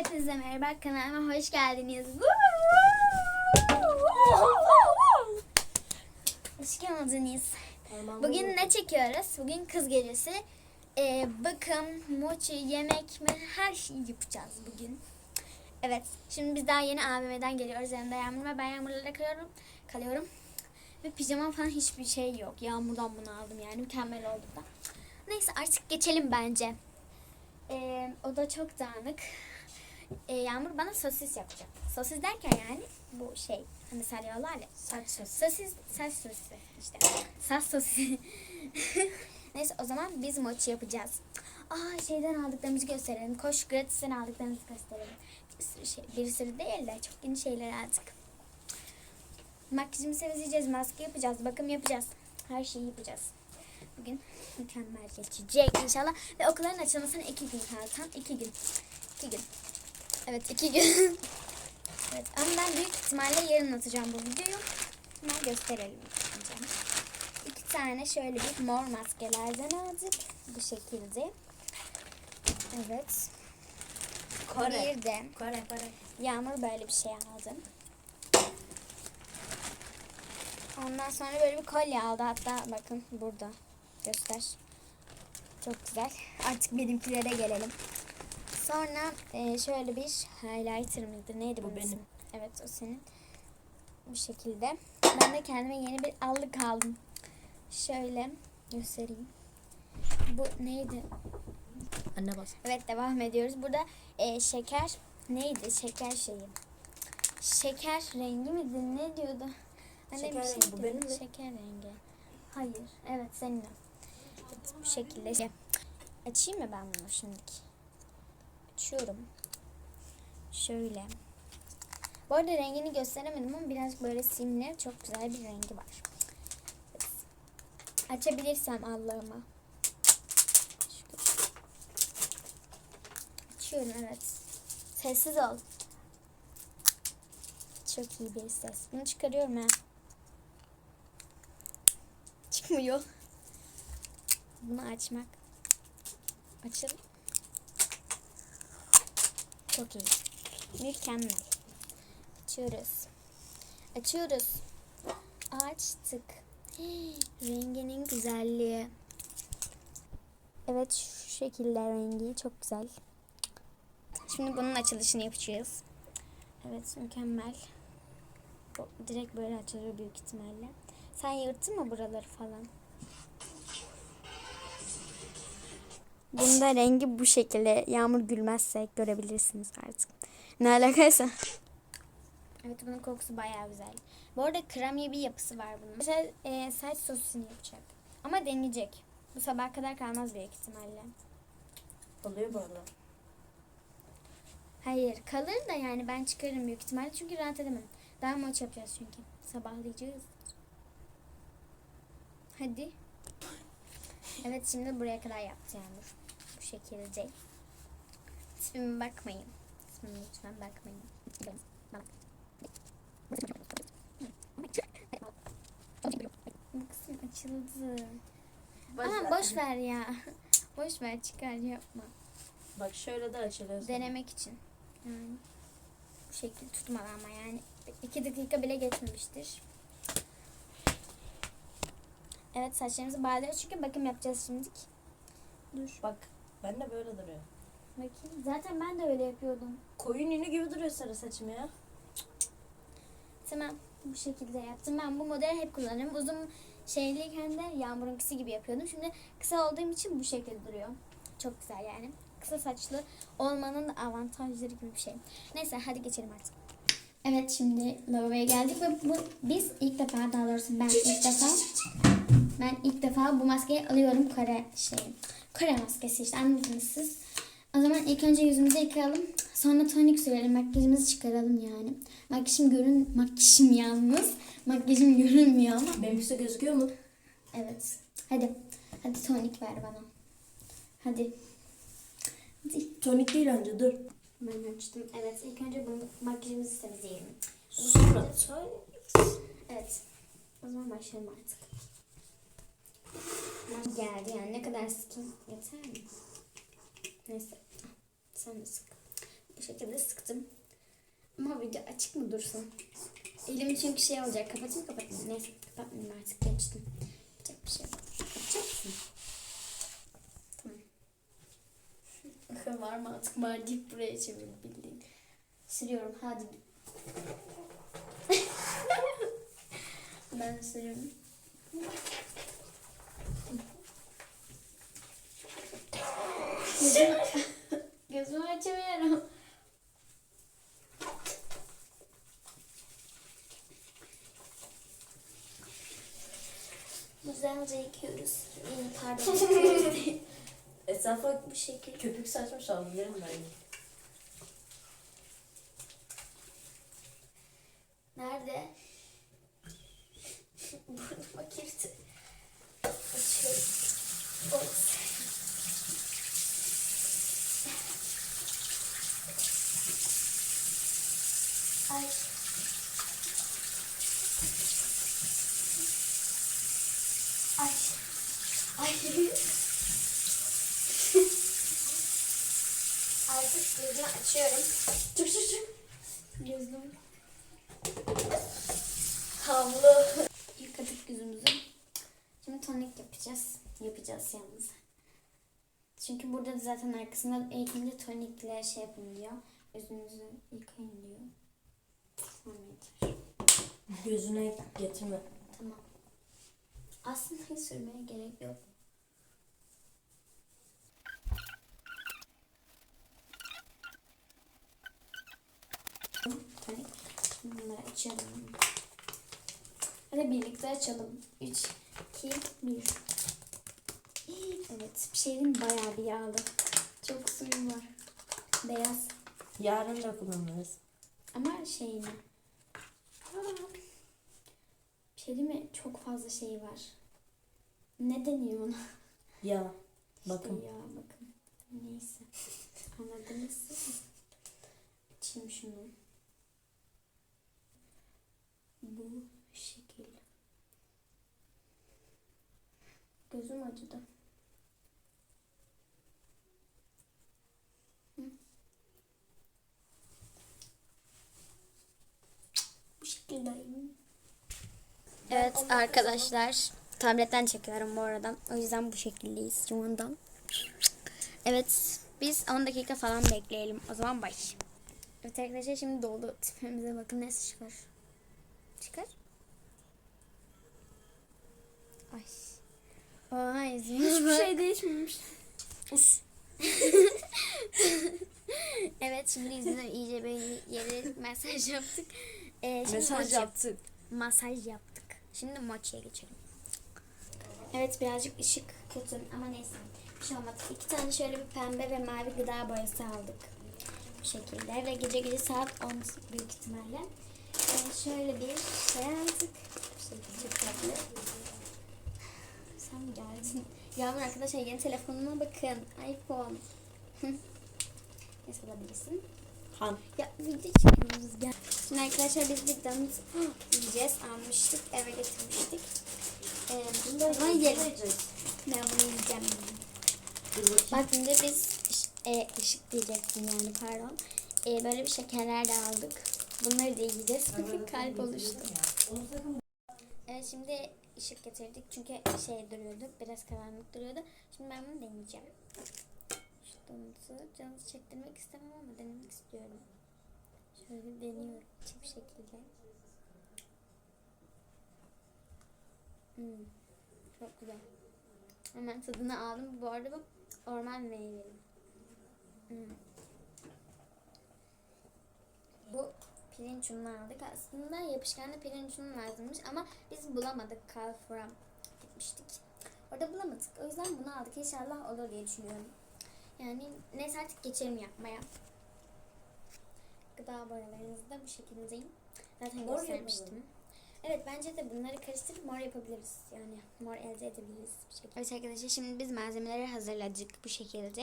Hepinize merhaba kanalıma hoş geldiniz. Hoş geldiniz. Bugün ne çekiyoruz? Bugün kız gecesi. Ee, bakım, mochi, yemek mi her şeyi yapacağız bugün. Evet, şimdi biz daha yeni AVM'den geliyoruz. Yanımda Yağmur ve ben Yağmur'la kalıyorum. kalıyorum. Ve pijama falan hiçbir şey yok. Yağmur'dan bunu aldım yani mükemmel oldu da. Neyse artık geçelim bence. Ee, o da çok dağınık. Ee, Yağmur bana sosis yapacak. Sosis derken yani bu şey hani sarıyorlar ya. Saç sosu. Sosis, saç sosisi işte. Saç sosisi. Neyse o zaman biz mochi yapacağız. Aa şeyden aldıklarımızı gösterelim. Koş gratisten aldıklarımızı gösterelim. Bir sürü şey, bir sürü değil de çok yeni şeyler aldık. Makyajımızı temizleyeceğiz, maske yapacağız, bakım yapacağız. Her şeyi yapacağız. Bugün mükemmel geçecek inşallah. Ve okulların açılmasına iki gün kaldı. Tam iki gün. İki gün. Evet iki gün. evet ama ben büyük ihtimalle yarın atacağım bu videoyu. Ama gösterelim. İki tane şöyle bir mor maskelerden aldık. Bu şekilde. Evet. Kore. Bir de Kore, Kore. Yağmur böyle bir şey aldı. Ondan sonra böyle bir kolye aldı. Hatta bakın burada. Göster. Çok güzel. Artık benimkilere gelelim. Sonra e, şöyle bir highlighter mıydı? Neydi Bu benim. ismi? Evet o senin. Bu şekilde. Ben de kendime yeni bir allık aldım. Şöyle göstereyim. Bu neydi? Anne bas. Evet devam ediyoruz. Burada e, şeker neydi? Şeker şeyi. Şeker rengi miydi? Ne diyordu? Anne Şeker bir rengi, şeydi. bu benim mi? Şeker rengi. Hayır. Evet senin. o. Evet, bu şekilde. Şey. Açayım mı ben bunu şimdiki? Açıyorum. Şöyle. Bu arada rengini gösteremedim ama biraz böyle simli. Çok güzel bir rengi var. Açabilirsem Allah'ıma. Açıyorum evet. Sessiz ol. Çok iyi bir ses. Bunu çıkarıyorum ha. Çıkmıyor. Bunu açmak. Açıl. Çok iyi. Mükemmel. Açıyoruz. Açıyoruz. Açtık. Renginin güzelliği. Evet şu şekilde rengi çok güzel. Şimdi bunun açılışını yapacağız. Evet mükemmel. Direkt böyle açılıyor büyük ihtimalle. Sen yırttın mı buraları falan? Bunda rengi bu şekilde. Yağmur gülmezse görebilirsiniz artık. Ne alakaysa. Evet bunun kokusu bayağı güzel. Bu arada kremye bir yapısı var bunun. Mesela e, saç sosisini yapacak. Ama deneyecek. Bu sabah kadar kalmaz büyük ihtimalle. Oluyor bu arada. Hayır kalır da yani ben çıkarırım büyük ihtimalle çünkü rahat edemem. Daha maç yapacağız çünkü. Sabahlayacağız. Hadi. Evet şimdi buraya kadar yaptı Yağmur. Bu şekilde. İsmime bakmayın. İsmime lütfen bakmayın. Bak. Bu kısım açıldı. Ama boş ver ya. Boş ver çıkar yapma. Bak şöyle de açılıyor. Denemek için. Yani bu şekilde tutmadan ama yani iki dakika bile geçmemiştir. Evet saçlarımızı bağlıyoruz çünkü bakım yapacağız şimdilik. Dur Bak ben de böyle duruyor. bakayım. Zaten ben de öyle yapıyordum. Koyun yünü gibi duruyor sarı saçım ya. Tamam bu şekilde yaptım. Ben bu modeli hep kullanırım. Uzun şeyliyken de Yağmur'unkisi gibi yapıyordum. Şimdi kısa olduğum için bu şekilde duruyor. Çok güzel yani. Kısa saçlı olmanın da avantajları gibi bir şey. Neyse hadi geçelim artık. Evet şimdi lavaboya geldik ve bu biz ilk defa daha doğrusu ben ilk defa ben ilk defa bu maskeyi alıyorum kare şey. Kare maskesi işte anladınız siz. O zaman ilk önce yüzümüzü yıkayalım. Sonra tonik sürelim. Makyajımızı çıkaralım yani. Makyajım görün makyajım yalnız. Makyajım görünmüyor ama. Benimkisi gözüküyor mu? Evet. Hadi. Hadi tonik ver bana. Hadi. Hadi. Tonik değil önce dur. Ben açtım. Evet. ilk önce bunu makyajımızı temizleyelim. Sonra tonik. Evet. O zaman başlayalım artık. Geldi yani ne kadar sıkayım yeter mi? Neyse. Sen de sık. Bu şekilde. sıktım. Ama video açık mı dursun? Elim çünkü şey olacak. Kapatayım kapatayım. Neyse kapatmayayım artık geçtim. Yapacak bir şey yok. Kapatacak mısın? Tamam. var mı artık var deyip buraya çevirdim bildiğin. Siliyorum hadi. ben de Gözümü, gözümü açamıyorum. Güzelce yıkıyoruz. Pardon. Etrafa Bu şekil. köpük saçmış olabilirim ben. Ay. Ay. Ay. Artık gözümü açıyorum. Çık çık çık. Gözüm. Havlu. Yıkadık yüzümüzü. Şimdi tonik yapacağız. Yapacağız yalnız. Çünkü burada da zaten arkasında eğitimde tonikle şey yapın diyor. Yüzünüzü yıkayın diyor. Gözüne getirme. Tamam. Aslında hiç sürmeye gerek yok. Şimdi bunları açalım. Hadi birlikte açalım. 3, 2, 1. Evet, bir şeyin bayağı bir yağlı. Çok suyum var. Beyaz. Yarın da kullanırız. Ama şeyini. Mi? Çok fazla şey var. Ne deniyor ona? Ya. Bakın. Ya bakın. Neyse. Anladınız. Açayım şunu. Bu şekil. Gözüm acıdı. Hı. Bu şekildeyim. Evet arkadaşlar. Tabletten çekiyorum bu arada. O yüzden bu şekildeyiz şu anda. Evet biz 10 dakika falan bekleyelim. O zaman baş. Evet arkadaşlar şimdi doldu. Tipimize bakın nasıl çıkar. Çıkar. Ay. Oha yüzüme bak. değişmemiş. Us. evet şimdi yüzüne iyice bir yere masaj yaptık. Ee, şimdi Mesaj yaptık. Masaj yaptık. Şimdi mochiye geçelim. Evet birazcık ışık kötü ama neyse. Bir şey olmadı. İki tane şöyle bir pembe ve mavi gıda boyası aldık. Bu şekilde ve gece gece saat 10 büyük ihtimalle. Ee, şöyle bir şey aldık. Bu şekilde tatlı. Sen geldin? Yağmur arkadaşlar yeni telefonuma bakın. iPhone. Neyse alabilirsin. Han. Ya video çekiyoruz gel. Şimdi arkadaşlar biz bir donut yiyeceğiz. Almıştık eve getirmiştik. Ee, bunu yiyelim. Ben bunu yiyeceğim. Bak şimdi biz e, ışık diyecektim yani pardon. E, böyle bir şekerler de aldık. Bunları da yiyeceğiz. Kalp oluştu. Evet şimdi ışık getirdik çünkü şey duruyordu biraz karanlık duruyordu. Şimdi ben bunu deneyeceğim. Şu donutu canınızı çektirmek istemem ama denemek istiyorum. Şöyle deniyorum çift şekilde. Hmm, çok güzel. Hemen tadını aldım. Bu arada bu orman meyveli. Hmm. Bu pirinç ununu aldık. Aslında yapışkanlı pirinç unu lazımmış ama biz bulamadık. Carrefour'a gitmiştik. Orada bulamadık. O yüzden bunu aldık. İnşallah olur diye düşünüyorum. Yani neyse artık geçelim yapmaya. Gıda boyalarınızı da bu şekildeyim. Zaten Mor göstermiştim. yapalım. Evet bence de bunları karıştırıp mor yapabiliriz. Yani mor elde edebiliriz bir şekilde. Evet arkadaşlar şimdi biz malzemeleri hazırladık bu şekilde.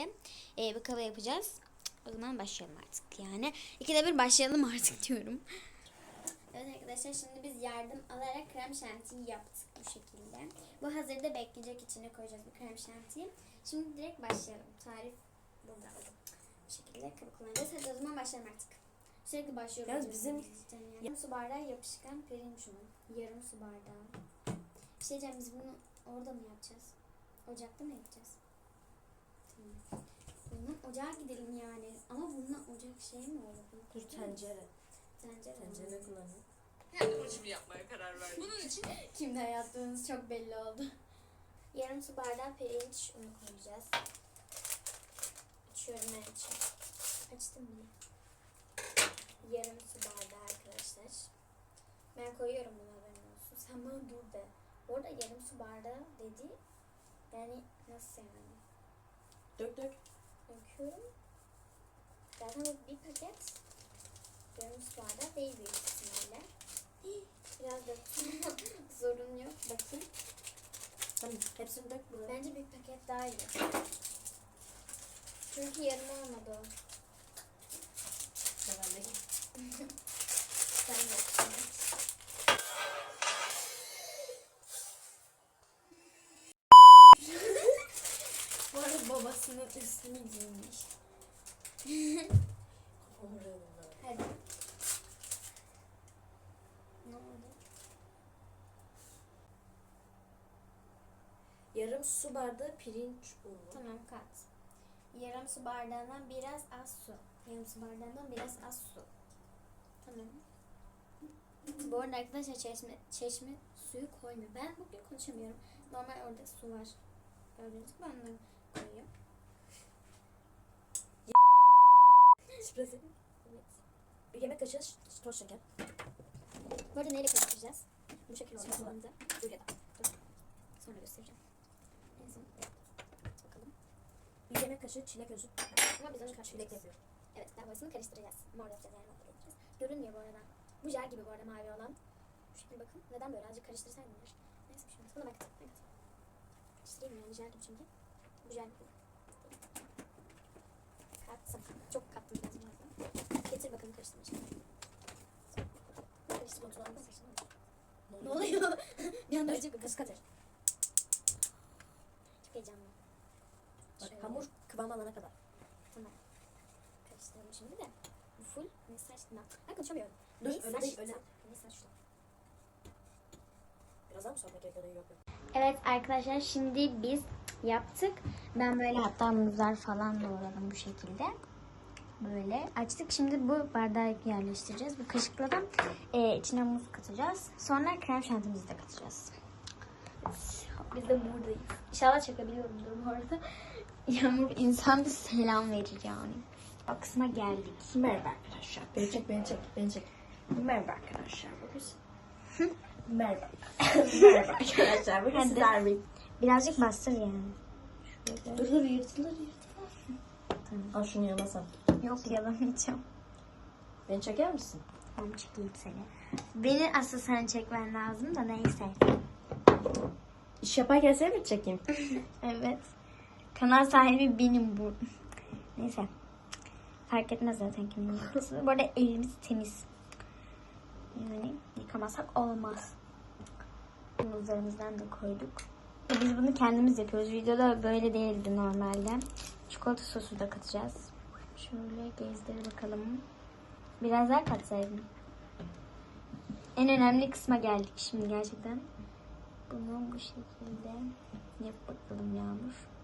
Ee, bir kaba yapacağız. O zaman başlayalım artık yani. İkide bir başlayalım artık diyorum. Evet arkadaşlar şimdi biz yardım alarak krem şantiyi yaptık bu şekilde. Bu hazırda bekleyecek içine koyacağız bu krem şantiyi. Şimdi direkt başlayalım. Tarif burada. Bu şekilde kabuk kullanacağız. Hadi o zaman başlayalım artık. Sürekli başlıyorum. Yalnız bizim- Yarım su bardağı yapışkan pirinç unu. Yarım su bardağı. Bir şey diyeceğim biz bunu orada mı yapacağız? Ocakta mı yapacağız? Tamam. Bunun ocağa gidelim yani. Ama bununla ocak şey mi olur? Dur tencere. Tencere. Tencere kullanın. Kendim için yapmaya karar verdim. Bunun için Kimden yaptığınız çok belli oldu. Yarım su bardağı pirinç unu koyacağız. Açıyorum ben için. Açtım bile. Yarım su bardağı arkadaşlar. Ben koyuyorum bunu haberin olsun. Sen bana dur de. Bu arada yarım su bardağı dedi. Yani nasıl yani? Dök dök. Döküyorum. Zaten bir paket. Yarım su bardağı değil büyük ihtimalle. Biraz döktüm sorun yok. Bakın. Tamam hepsini dök buraya. Bence bir paket daha iyi. Çünkü yarım olmadı o. Git. Sen de. Bu arada babasının üstünü giymiş. Hadi. Ne oldu? Yarım su bardağı pirinç unu. Tamam kat. Yarım su bardağından biraz az su. Yarım su bardağından biraz az su. Tamam. Bu arada arkadaşlar çeşme, çeşme suyu koymuyor. Ben bugün konuşamıyorum. Normal orada su var. Gördüğünüz gibi onları koyuyor. Evet. Bir yemek kaşığı toz şeker. Bu arada neyle karıştıracağız? Bu şekilde olacak. Sonra göstereceğim. 1 yemek kaşığı çilek özü. Ama biz onu çilek yapıyoruz. Evet daha karıştıracağız. Mor yapacağız yani mor yapacağız. Görünmüyor bu arada. Bu jel gibi bu arada mavi olan. Şu şekilde bakın. Neden böyle azıcık karıştırsaydım ya. Neyse bir şey olmaz. Buna bak. Evet. Karıştırayım yani jel gibi çünkü. Bu jel gibi. Katsam. Çok kattım biraz fazla. Getir bakalım karıştırma şimdi. Karıştırma tuzağını karıştırma. Ne oluyor? Bir anda acık kız. Çok heyecanlı. Bak Şöyle. hamur kıvam alana kadar. Tamam. Karıştıralım şimdi de. Bu full mesaj. Ben konuşamıyorum. Dur Mesaj- öyle değil öyle. Mesaj şu. Birazdan mı sohbet ekranı yok yok. Evet arkadaşlar şimdi biz yaptık. Ben böyle hatta muzlar falan doğradım bu şekilde. Böyle açtık. Şimdi bu bardağı yerleştireceğiz. Bu kaşıkla da e, içine muz katacağız. Sonra krem şantimizi de katacağız. Biz de buradayız. İnşallah çekebiliyorumdur bu arada. Yağmur insan bir selam verir yani. Kısma geldik. Merhaba arkadaşlar. Beni çek beni çek beni çek. Merhaba arkadaşlar. Bugün Merhaba. Merhaba arkadaşlar. Bugün Hadi. sizlerle Birazcık bastır yani. Dur dur yırtılır yırtılır. Al şunu yalasam. Yok yalamayacağım. Beni çeker misin? Tamam çekeyim seni. Beni asıl sen çekmen lazım da neyse. İş yaparken seni mi çekeyim? Evet. Kanal sahibi benim bu. Neyse. Fark etmez zaten kimin yaptığı. Bu arada elimiz temiz. Yani yıkamasak olmaz. Muzlarımızdan da koyduk. Ve Biz bunu kendimiz yapıyoruz. Videoda böyle değildi normalde. Çikolata sosu da katacağız. Şöyle gezdir bakalım. Biraz daha katsaydım. En önemli kısma geldik şimdi gerçekten. Bunu bu şekilde yap bakalım Yağmur.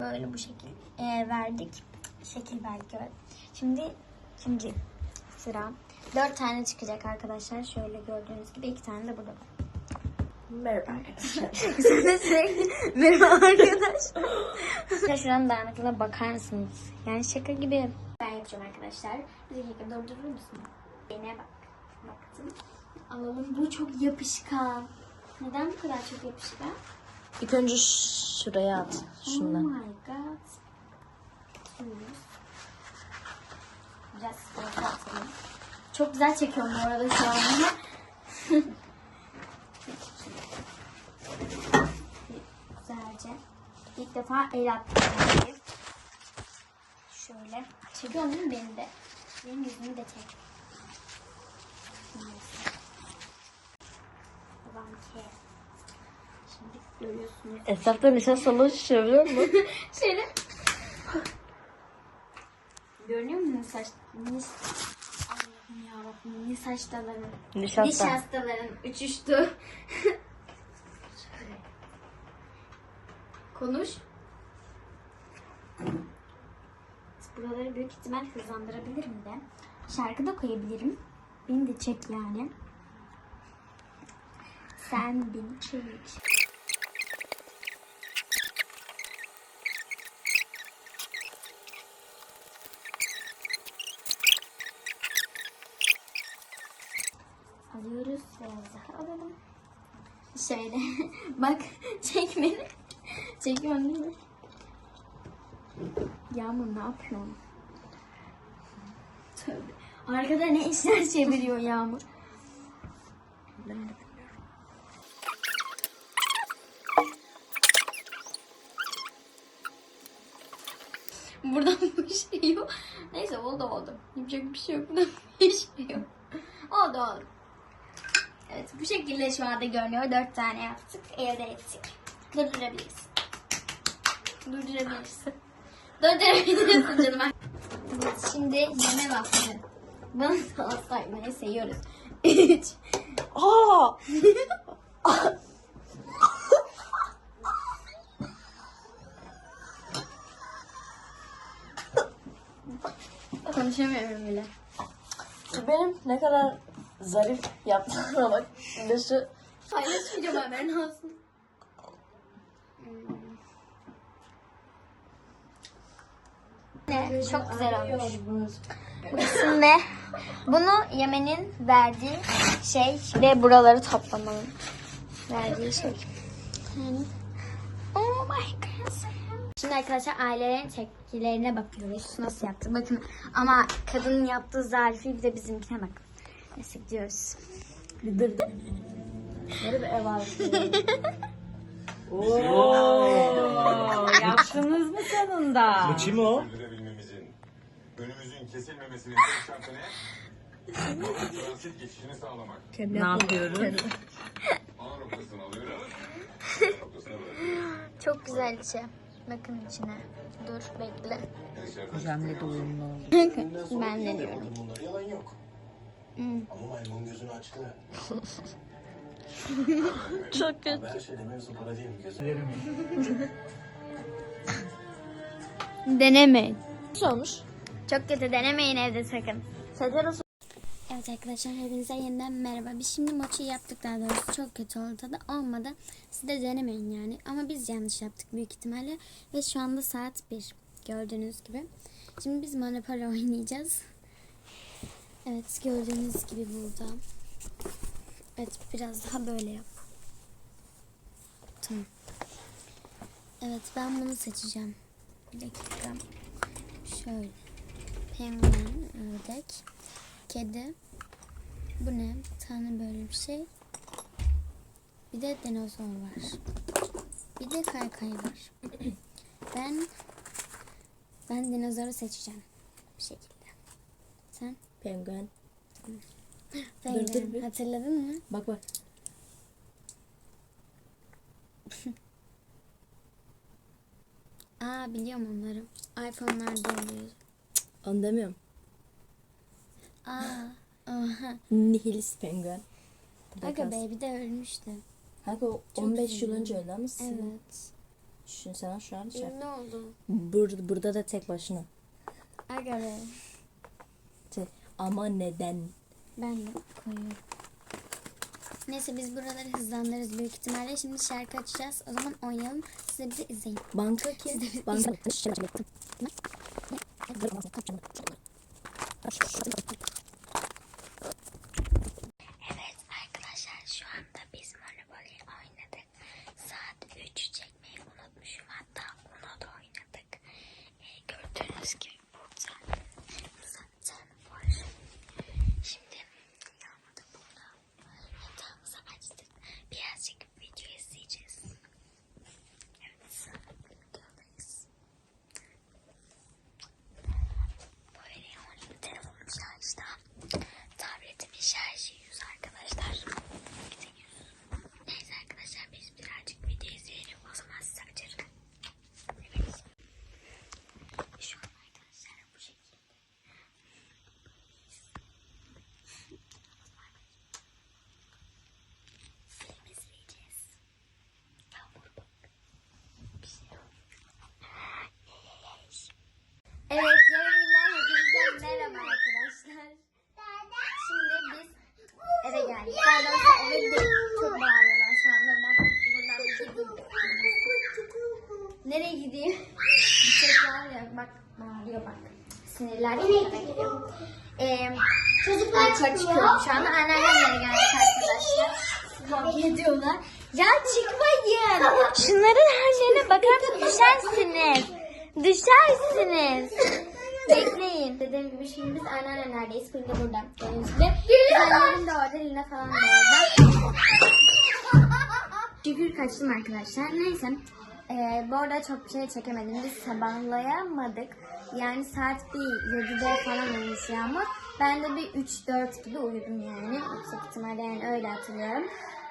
Böyle bu şekil e, verdik. Şekil verdik evet. Şimdi şimdi sıra. Dört tane çıkacak arkadaşlar. Şöyle gördüğünüz gibi iki tane de burada var. Merhaba arkadaşlar. Sen de sürekli merhaba arkadaş. Ya Şuranın dağınıklığına bakar mısınız? Yani şaka gibi. Ben yapacağım arkadaşlar. Bir dakika durdurur musun? Bene bak. Baktım. Alalım. Bu çok yapışkan. Neden bu kadar çok yapışkan? İlk önce şuraya at. Oh Şundan. my god. Çok güzel çekiyorum bu arada şu an. Güzelce. İlk defa el attım. Şöyle. Çekiyor değil mi beni de? Benim yüzümü de çek. Ki. Şimdi görüyorsunuz. Esnafta nişan salonu şişirebiliyor mu? Şöyle. Görünüyor musun saç? Allah'ım yarabbim. Nis hastaların. Nişasta. Diş hastaların uçuştu. Konuş. Buraları büyük ihtimal hızlandırabilirim de. Şarkı da koyabilirim. Beni de çek yani. Sen beni çek. Alıyoruz biraz daha alalım. Şöyle bak çek beni. Çekiyorsun değil mi? Yağmur ne yapıyorsun? Tövbe. Arkada ne işler çeviriyor Yağmur? Buradan bir şey yok. Neyse oldu oldu. Yapacak bir şey yok. Buradan bir şey yok. Oldu oldu. Evet bu şekilde şu anda görünüyor. Dört tane yaptık. Elde ettik. Durdurabiliriz. Durdurabilirsin. Durdurabilirsin canım. Evet, şimdi yeme vakti. Bana salak saymayı seviyoruz. Üç. Aa! Konuşamıyorum bile. Benim ne kadar zarif yaptığına bak. Bir de şu Paylaşmayacağım haberin olsun. Ne? Çok güzel olmuş. Şimdi bunu yemenin verdiği şey ve buraları toplamanın verdiği şey. Oh my god. Şimdi arkadaşlar ailelerin tepkilerine bakıyoruz. Nasıl yaptı? Bakın ama kadının yaptığı zarifi bir de bizimkine bak. Neyse gidiyoruz. bir dır dır. Böyle bir ev var. Yaptınız mı sonunda? Bu kim o? sürdürebilmemizin, önümüzün kesilmemesinin tek şartı ne? Transit geçişini sağlamak. Ne yapıyoruz? A noktasını alıyoruz, B noktasına bırakıyoruz. Çok güzel içi. Bakın içine. Dur bekle. Dışarıdan Hocamla da uyumlu oldu. Ben de diyorum. Hmm. Ama maymun gözünü açtı. Çok kötü. Her şeyde mevzu para değil mi? Gözü Denemeyin. Nasıl olmuş? Çok kötü denemeyin evde sakın. Sence nasıl? Evet arkadaşlar hepinize yeniden merhaba. Biz şimdi mochi yaptık daha doğrusu. Çok kötü oldu tadı. Olmadı. Siz de denemeyin yani. Ama biz yanlış yaptık büyük ihtimalle. Ve şu anda saat 1. Gördüğünüz gibi. Şimdi biz Monopoly oynayacağız. Evet gördüğünüz gibi burada. Evet biraz daha böyle yap. Tamam. Evet ben bunu seçeceğim. Bir dakika. Şöyle. Penguen, ördek, kedi. Bu ne? Bir tane böyle bir şey. Bir de dinozor var. Bir de kaykay var. ben ben dinozoru seçeceğim. Bir şekilde. Sen? Penguen. Penguen. dur bir. Hatırladın mı? Bak bak. Aa biliyorum onları. iPhone'larda oluyor. Onu demiyorum. Aa. Oha. Nihilist penguen. Aga. Baby de ölmüştü. Kanka o 15 yıl önce öldü ama sizin. Evet. Düşünsene şu an şey. Ne oldu? Bur burada da tek başına. Aga be. Şey, ama neden? Ben de koyuyorum. Neyse biz buraları hızlandırırız büyük ihtimalle. Şimdi şarkı açacağız. O zaman oynayalım. Siz de bizi izleyin. Banka kim? Banka. Evet arkadaşlar şu anda biz Monopoly oynadık. Saat 3 çekmeyi unutmuşum. Hatta onu da oynadık. Ee, gördüğünüz gibi burada zaten var. Şimdi yağmadı burada. Yatağımızı açtık. Birazcık video izleyeceğiz. Evet. Videodayız. Böyle yani telefonum şarjda. sinirler tepeme geliyor. Ee, Çocuklar çıkıyor. Şu anda anneannemlere geldik arkadaşlar. Kavga ediyorlar. Ya çıkmayın. Şunların hallerine bakar mısınız? Düşersiniz. Düşersiniz. Bekleyin. Dediğim gibi şimdi biz anneannemlerdeyiz. Da burada. Gördüğünüz gibi. Annem de orada, Lina falan da orada. Şükür kaçtım arkadaşlar. Neyse. Ee, bu arada çok bir şey çekemedim. Biz sabahlayamadık. Yani saat bir 7'de falan olmuş yağmur. Ben de bir 3-4 gibi uyudum yani. Yüksek ihtimalle yani öyle hatırlıyorum.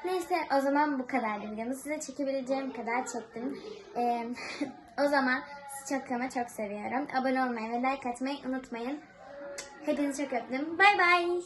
Neyse o zaman bu kadardı videomuz. Size çekebileceğim kadar çektim. Ee, o zaman sizi çok ama çok seviyorum. Abone olmayı ve like atmayı unutmayın. Hepinizi çok öptüm. Bay bay.